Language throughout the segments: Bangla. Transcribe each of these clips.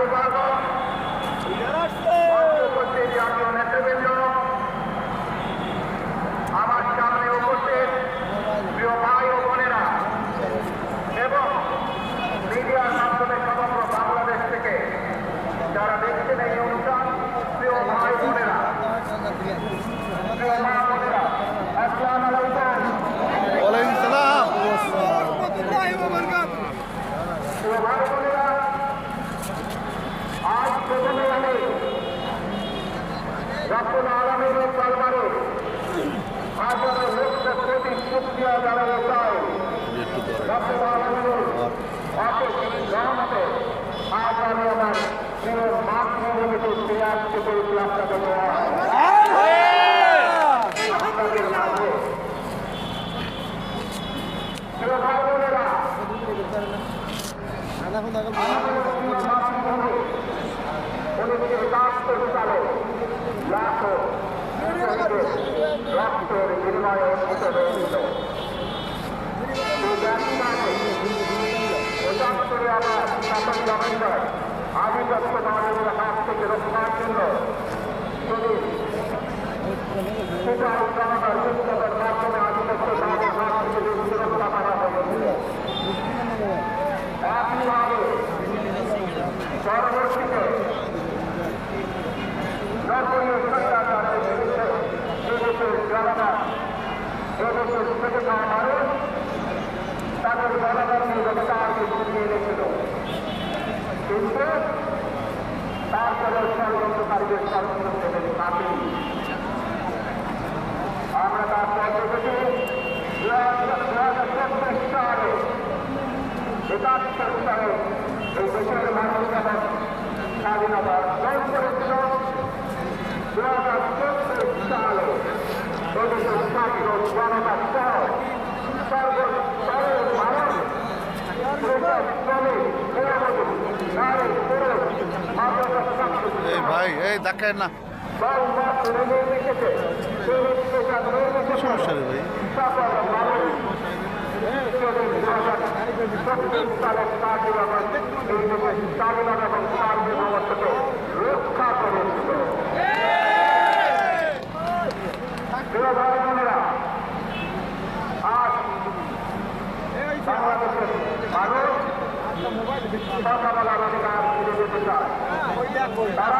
Chicago Blackhawks. রক্তের বিনিময়ে অর্জিত হয়েছিল আবার সাতই নভেম্বর আধিপত্য বাঙালির হাত থেকে রক্ষার জন্য সেটা জনতার বিপ্লবের মাধ্যমে আধিপত্য আমরা চব্বিশ সালে একাত্তর সালে এই দেশের মানুষ যখন স্বাধীনতা অর্জন করেছিল দু হাজার চব্বিশ সালে এদেশের ছাত্র জনতা সহ সর্বস্তরের মানুষ শ্রমিক গৃহবধূ নারী পুরুষ মাদ্রাসা ছাত্র এই ভাই দেখেন না। সমস্যা রে ভাই। রক্ষা করেছিল বাংলাদেশের মানুষ যেতে চায় তারা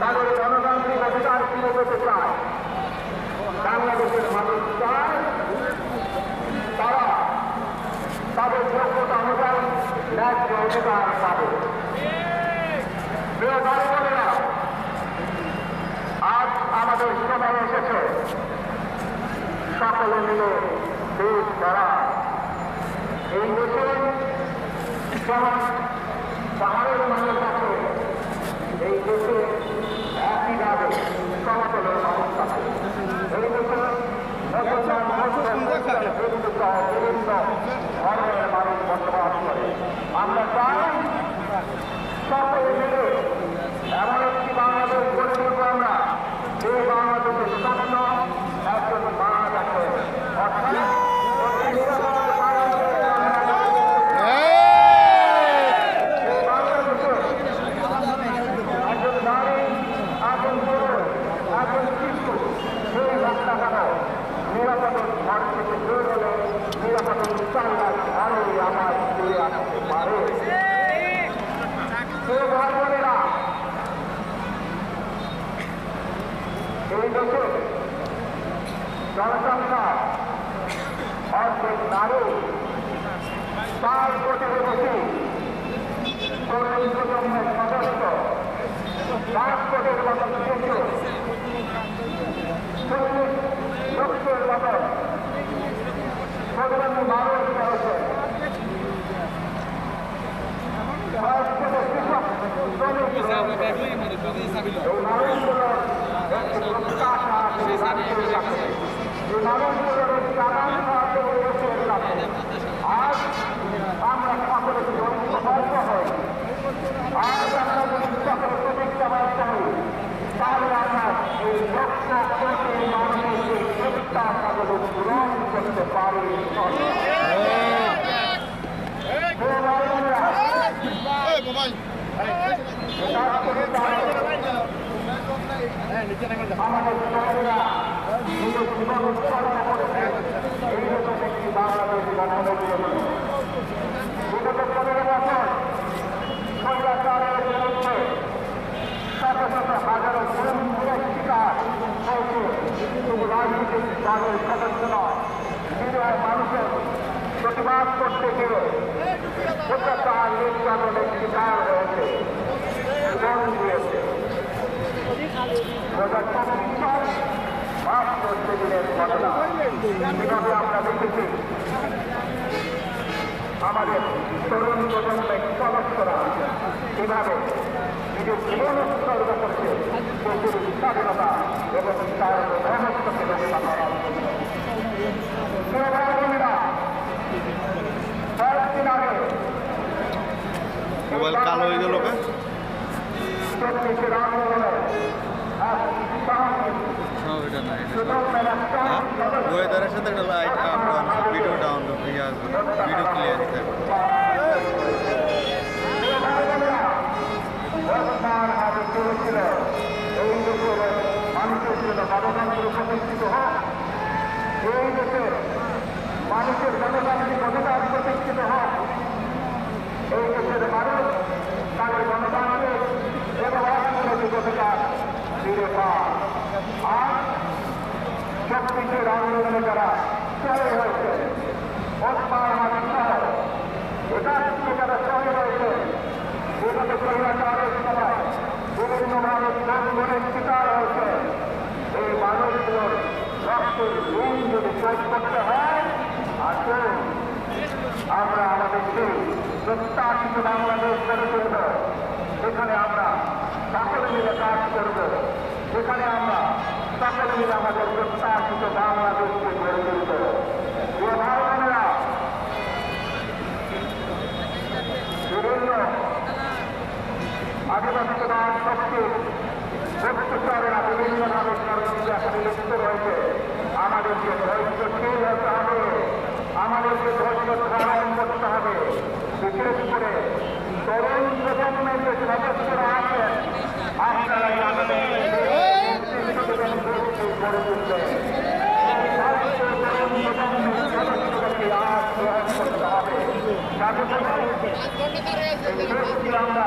তাদের গণতান্ত্রিক অধিকার ফিরে যেতে চায়? বাংলাদেশের মানুষ চায় তারা তাদের যোগ্যতা অনুযায়ী ন্যায্য অধিকার পাবে। আজ আমাদের সময় এসেছে। সকলে মিলে দেশ গড়া। এই দেশে যেমন পাহাড়ের মানুষ আছে, এই দেশে আমরা চাই সকলে মিলে এমন একটি বাংলাদেশ গড়ে তুলব আমরা যে বাংলাদেশের স্বপ্ন এই দেশে জনসংখ্যা অর্ধেক নারী চার কোটির বেশি তরুণ প্রজন্মের সদস্য মানুষ পাঁচ কোটি কৃষক শ্রমিক রয়েছে। এই মানুষগুলোর একটি প্রত্যাশা আছে এই রাষ্ট্রের কাছে। এই মানুষগুলোর একটি আকাঙ্ক্ষা আছে এই দেশের কাছে। আজ আমরা সকলে যদি ঐক্যবদ্ধ হই আজ আমরা যদি সকলে প্রতিজ্ঞাবদ্ধ হই তাহলে আমরা এই লক্ষ কোটি মানুষের যে প্রত্যাশাগুলো পূরণ করতে পারি হে ভাই বোনেরা, আমাদের আমাদের তরুণ প্রজন্মের সদস্যরা কীভাবে নিজের জীবন উৎসর্গ করছে দেশের স্বাধীনতা এবং তার মহত্বকে মোবাইল কালো হয়ে গেল হ্যাঁ? চব্বিশের আন্দোলনে ওইটা না ওয়েদারের সাথে একটা light up down video down video clear থাকবে করতে হয় আসুন আমরা আমাদেরকে প্রত্যাশিত বাংলাদেশ গড়ে তুলব সেখানে আমরা সকলে মিলে কাজ করব সেখানে আমরা সকলে মিলে আমাদের প্রত্যাশিত বাংলাদেশকে গড়ে তুলব আধিপত্যবাদ শক্তি প্রত্যুত্তরের আগে বিভিন্নভাবে সরঞ্জামে লিপ্ত রয়েছে। আমাদেরকে ধৈর্যশীল হতে হবে আমাদেরকে ধৈর্য ধারণ করতে হবে, বিশেষ করে তরুণ প্রজন্মের যে সদস্যরা আছেন আপনারা গড়ে তুলবেন আমরা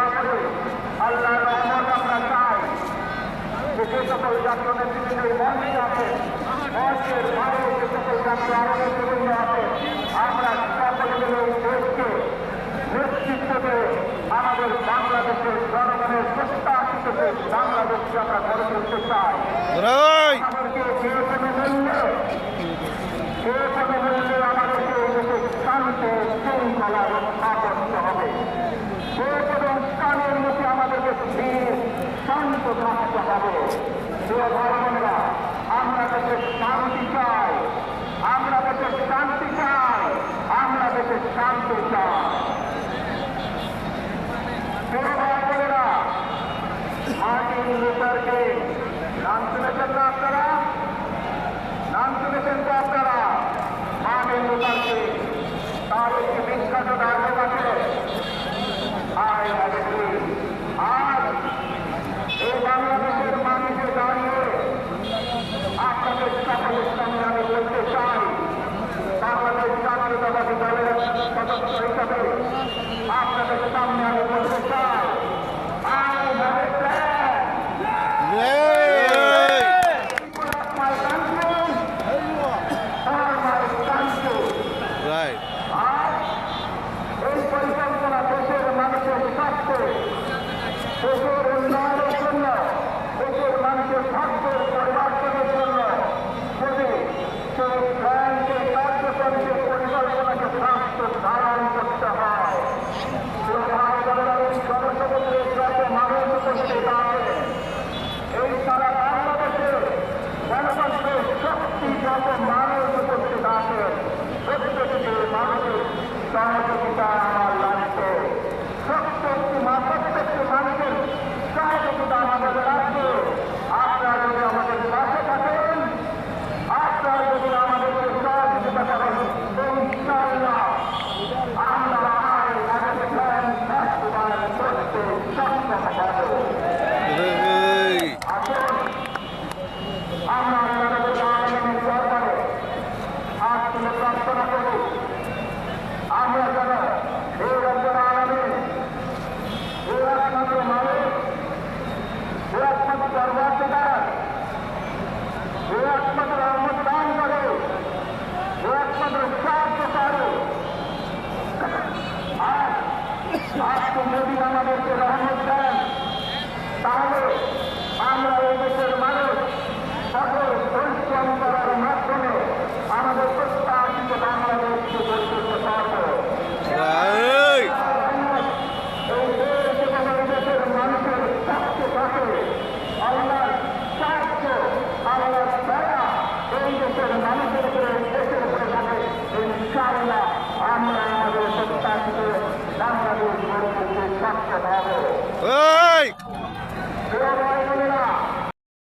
আমরা দেশে শান্তি চাই আমরা দেশে শান্তি চাই। আমরা দেশে শান্তি চাই। teoricamente, ocasionar